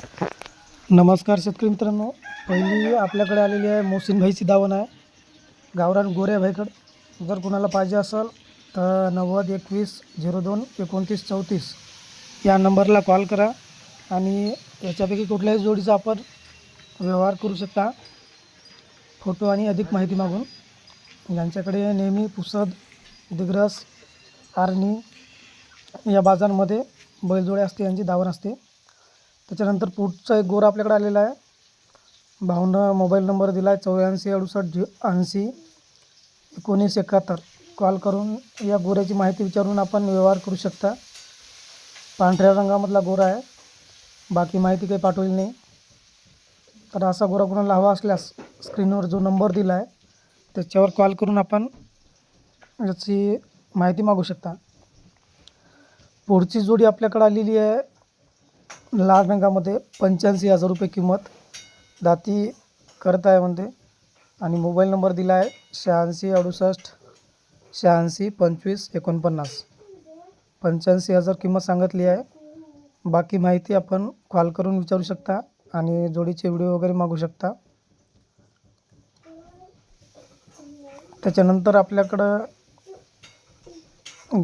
नमस्कार शेतकरी मित्रांनो. पहिली आपल्याकडे आलेली आहे मोहसिन भाईची दावण आहे गावरान गोऱ्या भाईकडं. जर कोणाला पाहिजे असेल तर नव्वद एकवीस झिरो दोन एकोणतीस चौतीस या नंबरला कॉल करा आणि याच्यापैकी कुठल्याही जोडीचा आपण व्यवहार करू शकता. फोटो आणि अधिक माहिती मागून. यांच्याकडे नेहमी पुसद दिग्रस आरणी या बाजारांमध्ये बैलजोडे असते यांची दावण असते. त्याच्यानंतर पुढचा एक गोरा आपल्याकडे आलेला आहे. भाऊनं मोबाईल नंबर दिला आहे चौऱ्याऐंशी अडुसष्ट झि ऐंशी एकोणीस एकाहत्तर. कॉल करून या गोऱ्याची माहिती विचारून आपण व्यवहार करू शकता. पांढऱ्या रंगामधला गोरा आहे. बाकी माहिती काही पाठवली नाही. तर असा गोरा कोणाला हवा असल्यास स्क्रीनवर जो नंबर दिला आहे त्याच्यावर कॉल करून आपण याची माहिती मागू शकता. पुढची जोडी आपल्याकडे आलेली आहे. लाल रंगामध्ये पंच्याऐंशी हजार रुपये किंमत दाती करत आहे म्हणते. आणि मोबाईल नंबर दिला आहे शहाऐंशी अडुसष्ट शहाऐंशी पंचवीस एकोणपन्नास. पंच्याऐंशी हजार किंमत सांगितली आहे. बाकी माहिती आपण कॉल करून विचारू शकता आणि जोडीचे व्हिडिओ वगैरे मागू शकता. त्याच्यानंतर आपल्याकडं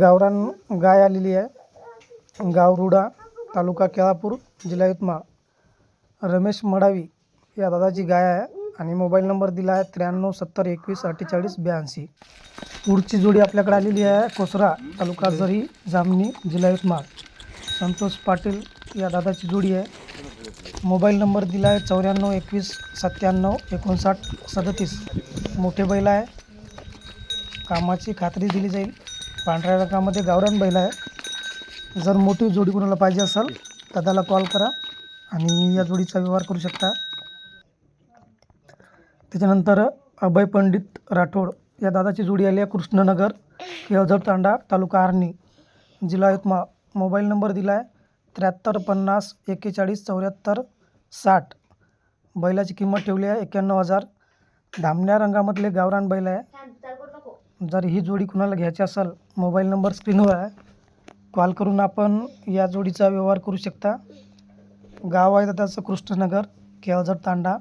गावरान गाय आलेली आहे. गावरुडा तालुका केळापूर जिल्हा यवतमाळ. रमेश मडावी या दादाची गाय आहे आणि मोबाईल नंबर दिला आहे त्र्याण्णव सत्तर एकवीस अठ्ठेचाळीस ब्याऐंशी. पुढची जोडी आपल्याकडे आलेली आहे कोसरा तालुका झरी जामनी जिल्हा यवतमाळ. संतोष पाटील या दादाची जोडी आहे. मोबाईल नंबर दिला आहे चौऱ्याण्णव एकवीस सत्त्याण्णव एकोणसाठ सदतीस. मोठे बैल आहे. कामाची खात्री दिली जाईल. पांढऱ्या रंगामध्ये गावरान बैल आहे. जर मोठी जोडी कोणाला पाहिजे असेल तर त्याला कॉल करा आणि या जोडीचा व्यवहार करू शकता. त्याच्यानंतर अभय पंडित राठोड या दादाची जोडी आली आहे कृष्णनगर केळझर तांडा तालुका आर्णी. जिल्हा यवतमाळ. मोबाईल नंबर दिला आहे त्र्याहत्तर पन्नास एक्केचाळीस चौऱ्याहत्तर साठ. बैलाची किंमत ठेवली आहे एक्क्याण्णव हजार. धामण्या रंगामधले गावरान बैल आहे. जर ही जोडी कुणाला घ्यायची असेल मोबाईल नंबर स्क्रीनवर आहे. कॉल करून आपण या जोडीचा व्यवहार करू शकता. गाव आहे त्याचं कृष्णनगर केळझर तांडा.